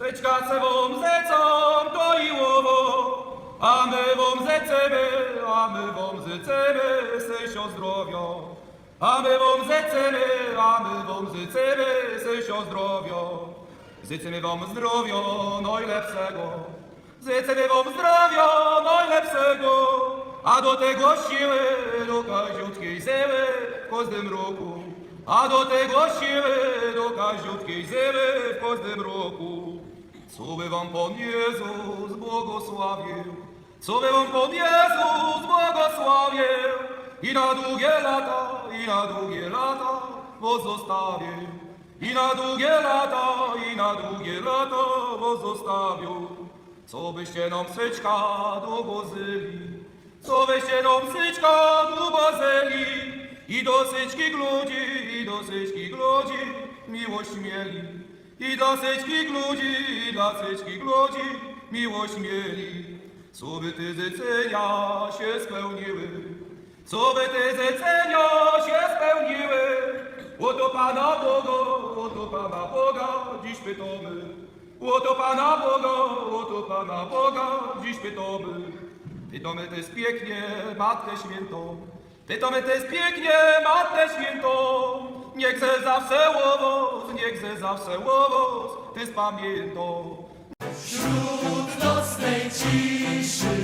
Sečka se wam zecą doiłowo, a my wam zecemy, a my wam zecemy, sesio zdrowio. A my wam zecemy, a my wam zecemy, sesio zdrowio. Zycemy wam zdrowio najlepszego. Zycemy wam zdrowia najlepszego. A do tego siły do kaziutkiej zemy w każdym roku. A do tego siły do kaziutkiej zemy w każdym roku. Co by wam Pan Jezus błogosławił, co by wam Pan Jezus błogosławił i na długie lata, i na długie lata pozostawił. I na długie lata, i na długie lata pozostawił. Co byście nam syczka dowozyli, co byście nam syczka dowozyli, i do syczki gludzi, i do syczki gludzi, miłość mieli. I dla syczki gludzi, i dla syczki gludzi, miłość mieli. By te zlecenia się spełniły, by te zlecenia się spełniły, Oto Pana Boga, oto Pana Boga, dziś pytamy. Oto Pana Boga, oto Pana Boga, dziś pytamy. Pytamy też pięknie Matkę Świętą. Pytamy też pięknie Matkę Świętą. Niech ze zawsze łowos, ze zawsze łowos, ty spamiętą. Wśród nocnej ciszy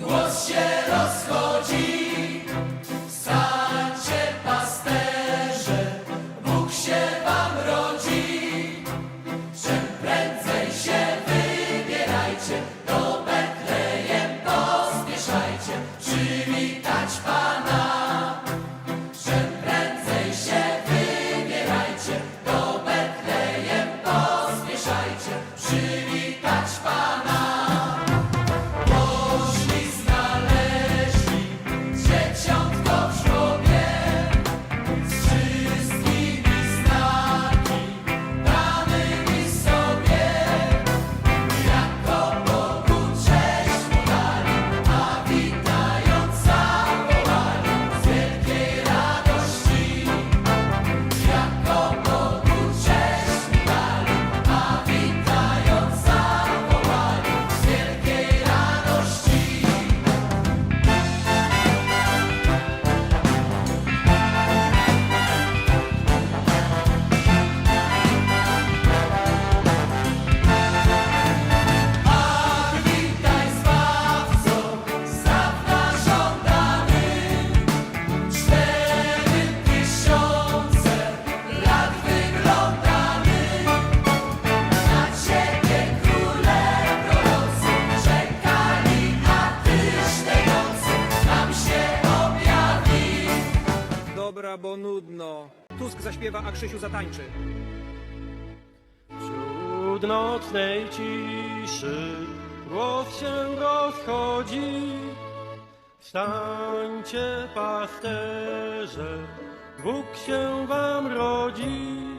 głos się rozchodzi. Stańcie pasterze, Bóg się wam rodzi. Czym prędzej się wybierajcie, przywitać Pana. Bo nudno. Tusk zaśpiewa, a Krzysiu zatańczy. Wśród nocnej ciszy głos się rozchodzi. Wstańcie pasterze, Bóg się wam rodzi.